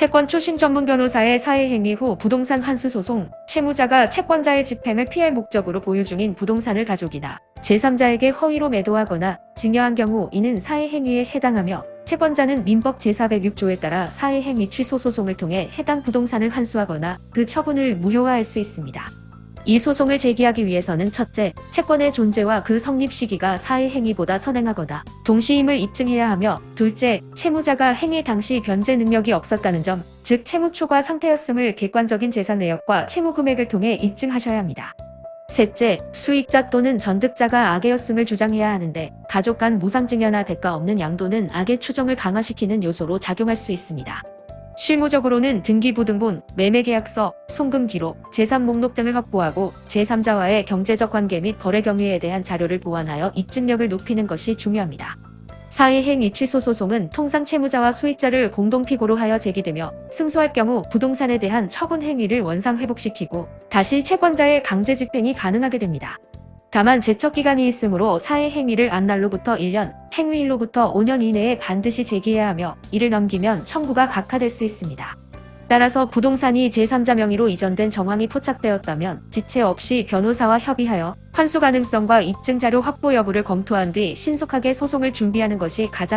채권 출신 전문 변호사의 사회 행위 후 부동산 환수 소송, 채무자가 채권자의 집행을 피할 목적으로 보유 중인 부동산을 가족이나 제3자에게 허위로 매도하거나 증여한 경우 이는 사회 행위에 해당하며 채권자는 민법 제406조에 따라 사회 행위 취소 소송을 통해 해당 부동산을 환수하거나 그 처분을 무효화할 수 있습니다. 이 소송을 제기하기 위해서는 첫째, 채권의 존재와 그 성립 시기가 사회 행위보다 선행하거나 동시임을 입증해야 하며 둘째, 채무자가 행위 당시 변제 능력이 없었다는 점, 즉 채무 초과 상태였음을 객관적인 재산 내역과 채무 금액을 통해 입증하셔야 합니다. 셋째, 수익자 또는 전득자가 악의였음을 주장해야 하는데 가족 간 무상증여나 대가 없는 양도는 악의 추정을 강화시키는 요소로 작용할 수 있습니다. 실무적으로는 등기부등본, 매매계약서, 송금 기록, 재산 목록 등을 확보하고 제3자와의 경제적 관계 및 거래 경위에 대한 자료를 보완하여 입증력을 높이는 것이 중요합니다. 사회행위 취소 소송은 통상 채무자와 수익자를 공동 피고로 하여 제기되며 승소할 경우 부동산에 대한 처분 행위를 원상 회복시키고 다시 채권자의 강제 집행이 가능하게 됩니다. 다만 제척 기간이 있으므로 사회 행위를 안 날로부터 1년, 행위일로부터 5년 이내에 반드시 제기해야 하며 이를 넘기면 청구가 각하될 수 있습니다. 따라서 부동산이 제3자 명의로 이전된 정황이 포착되었다면 지체 없이 변호사와 협의하여 환수 가능성과 입증 자료 확보 여부를 검토한 뒤 신속하게 소송을 준비하는 것이 가장